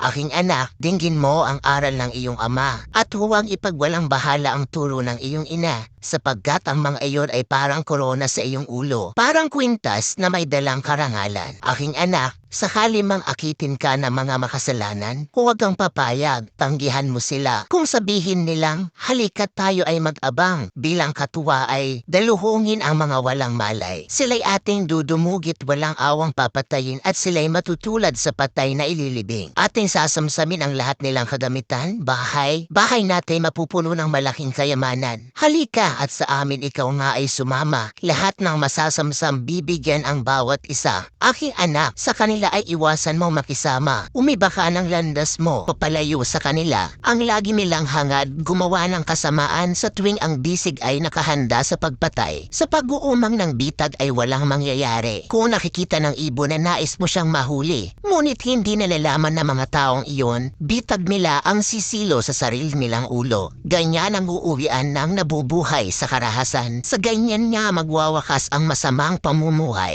Aking anak, dinggin mo ang aral ng iyong ama at huwag ipagwalang bahala ang turo ng iyong ina sapagkat ang mga iyon ay parang korona sa iyong ulo. Parang kwintas na may dalang karangalan. Aking anak, sakali mang akitin ka ng mga makasalanan, huwag kang papayag, tanggihan mo sila. Kung sabihin nilang, halika tayo ay mag-abang, bilang katuwa ay daluhungin ang mga walang malay. Sila'y ating dudumugit walang awang papatayin at sila'y matutulad sa patay na ililibing. Ating sasamsamin ang lahat nilang kagamitan, bahay, bahay natin mapupuno ng malaking kayamanan. Halika at sa amin ikaw nga ay sumama. Lahat ng masasamsam bibigyan ang bawat isa. Aking anak, sa kanila ay iwasan mo makisama. Umiba ka ng landas mo, papalayo sa kanila. Ang lagi nilang hangad, gumawa ng kasamaan sa tuwing ang bisig ay nakahanda sa pagpatay. Sa pag-uumang ng bitag ay walang mangyayari. Kung nakikita ng ibon na nais mo siyang mahuli, ngunit hindi nalalaman ng mga taong iyon, bitag nila ang sisilo sa sarili nilang ulo. Ganyan ang uuwian ng nabubuhay sa karahasan. Sa ganyan nga magwawakas ang masamang pamumuhay.